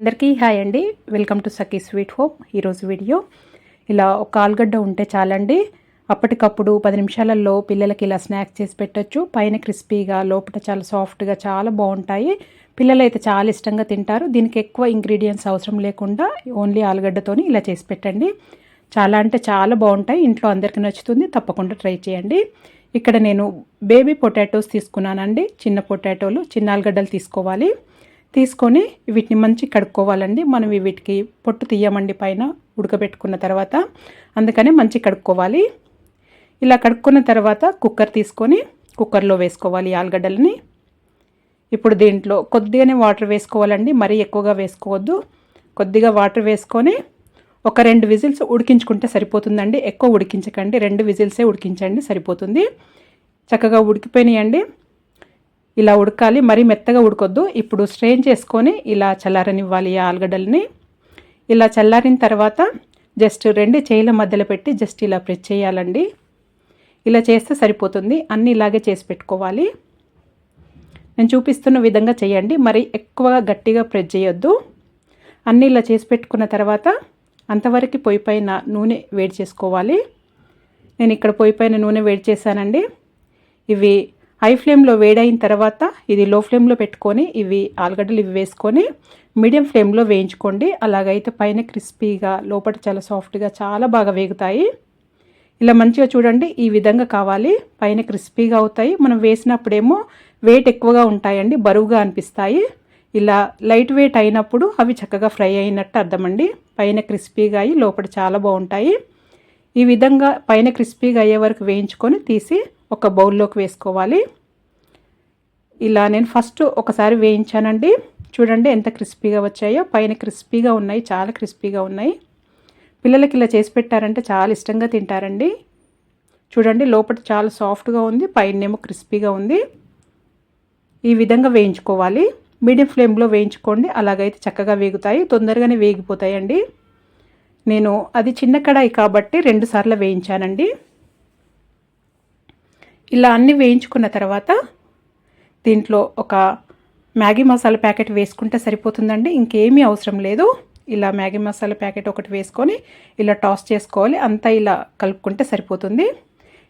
అందరికీ హాయ్ అండి. Welcome to Sakhi sweet home ఈరోజు వీడియో ఇలా ఒక ఆలుగడ్డ ఉంటే చాలండి. అప్పటికప్పుడు పది నిమిషాలలో పిల్లలకి ఇలా స్నాక్స్ చేసి పెట్టచ్చు. పైన క్రిస్పీగా లోపల చాలా సాఫ్ట్గా చాలా బాగుంటాయి. పిల్లలు అయితే చాలా ఇష్టంగా తింటారు. దీనికి ఎక్కువ ఇంగ్రీడియంట్స్ అవసరం లేకుండా ఓన్లీ ఆలుగడ్డతోని ఇలా చేసి పెట్టండి. చాలా అంటే చాలా బాగుంటాయి. ఇంట్లో అందరికీ నచ్చుతుంది. తప్పకుండా ట్రై చేయండి. ఇక్కడ నేను బేబీ పొటాటోస్ తీసుకున్నానండి. చిన్న పొటాటోలు చిన్న ఆలుగడ్డలు తీసుకోవాలి. తీసుకొని వీటిని మంచి కడుక్కోవాలండి. మనం వీటికి పొట్టు తీయమండి పైన ఉడకబెట్టుకున్న తర్వాత. అందుకనే మంచి కడుక్కోవాలి. ఇలా కడుక్కున్న తర్వాత కుక్కర్ తీసుకొని కుక్కర్లో వేసుకోవాలి ఆలుగడ్డలని. ఇప్పుడు దీంట్లో కొద్దిగానే వాటర్ వేసుకోవాలండి. మరీ ఎక్కువగా వేసుకోవద్దు. కొద్దిగా వాటర్ వేసుకొని ఒక రెండు విజిల్స్ ఉడికించుకుంటే సరిపోతుందండి. ఎక్కువ ఉడికించకండి. రెండు విజిల్సే ఉడికించండి. సరిపోతుంది. చక్కగా ఉడికిపోయినాయండి. ఇలా ఉడకాలి. మరీ మెత్తగా ఉడకొద్దు. ఇప్పుడు స్ట్రెయిన్ చేసుకొని ఇలా చల్లారనివ్వాలి ఈ ఆలుగడ్డల్ని. ఇలా చల్లారిన తర్వాత జస్ట్ రెండు చేయిల మధ్యలో పెట్టి జస్ట్ ఇలా ప్రెస్ చేయాలండి. ఇలా చేస్తే సరిపోతుంది. అన్నీ ఇలాగే చేసి పెట్టుకోవాలి. నేను చూపిస్తున్న విధంగా చేయండి. మరి ఎక్కువగా గట్టిగా ప్రెస్ చేయొద్దు. అన్నీ ఇలా చేసి పెట్టుకున్న తర్వాత అంతవరకు పొయ్యి పైన నూనె వేడి చేసుకోవాలి. నేను ఇక్కడ పొయ్యి పైన నూనె వేడి చేశానండి. ఇవి హై ఫ్లేమ్లో వేడైన తర్వాత ఇది లో ఫ్లేమ్లో పెట్టుకొని ఇవి ఆలుగడ్డలు ఇవి వేసుకొని మీడియం ఫ్లేమ్లో వేయించుకోండి. అలాగైతే పైన క్రిస్పీగా లోపల చాలా సాఫ్ట్గా చాలా బాగా వేగుతాయి. ఇలా మంచిగా చూడండి ఈ విధంగా కావాలి. పైన క్రిస్పీగా అవుతాయి. మనం వేసినప్పుడేమో వెయిట్ ఎక్కువగా ఉంటాయండి బరువుగా అనిపిస్తాయి. ఇలా లైట్ వెయిట్ అయినప్పుడు అవి చక్కగా ఫ్రై అయినట్టు అర్థమండి. పైన క్రిస్పీగా అయ్యి లోపల చాలా బాగుంటాయి. ఈ విధంగా పైన క్రిస్పీగా అయ్యే వరకు వేయించుకొని తీసి ఒక బౌల్లోకి వేసుకోవాలి. ఇలా నేను ఫస్ట్ ఒకసారి వేయించానండి. చూడండి ఎంత క్రిస్పీగా వచ్చాయో. పైన క్రిస్పీగా ఉన్నాయి చాలా క్రిస్పీగా ఉన్నాయి. పిల్లలకి ఇలా చేసి పెట్టారంటే చాలా ఇష్టంగా తింటారండి. చూడండి లోపల చాలా సాఫ్ట్గా ఉంది పైనేమో క్రిస్పీగా ఉంది. ఈ విధంగా వేయించుకోవాలి. మీడియం ఫ్లేమ్లో వేయించుకోండి. అలాగైతే చక్కగా వేగుతాయి తొందరగానే వేగిపోతాయండి. నేను అది చిన్న కడాయి కాబట్టి రెండు సార్లు వేయించానండి. ఇలా అన్నీ వేయించుకున్న తర్వాత దీంట్లో ఒక మ్యాగీ మసాలా ప్యాకెట్ వేసుకుంటే సరిపోతుందండి. ఇంకేమీ అవసరం లేదు. ఇలా మ్యాగీ మసాలా ప్యాకెట్ ఒకటి వేసుకొని ఇలా టాస్ చేసుకోవాలి. అంతా ఇలా కలుపుకుంటే సరిపోతుంది.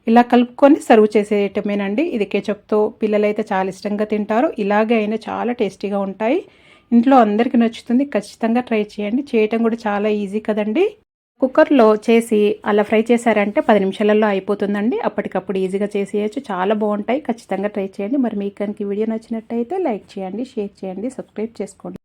ఇలా కలుపుకొని సర్వ్ చేసేయటమేనండి. ఇది కేచప్తో పిల్లలైతే చాలా ఇష్టంగా తింటారు. ఇలాగే అయినా చాలా టేస్టీగా ఉంటాయి. ఇంట్లో అందరికీ నచ్చుతుంది. ఖచ్చితంగా ట్రై చేయండి. చేయటం కూడా చాలా ఈజీ కదండి. కుక్కర్లో చేసి అలా ఫ్రై చేశారంటే పది నిమిషాలలో అయిపోతుందండి. అప్పటికప్పుడు ఈజీగా చేసేయచ్చు. చాలా బాగుంటాయి. ఖచ్చితంగా ట్రై చేయండి. మరి మీకు కనుక వీడియో నచ్చినట్టయితే లైక్ చేయండి షేర్ చేయండి సబ్స్క్రైబ్ చేసుకోండి.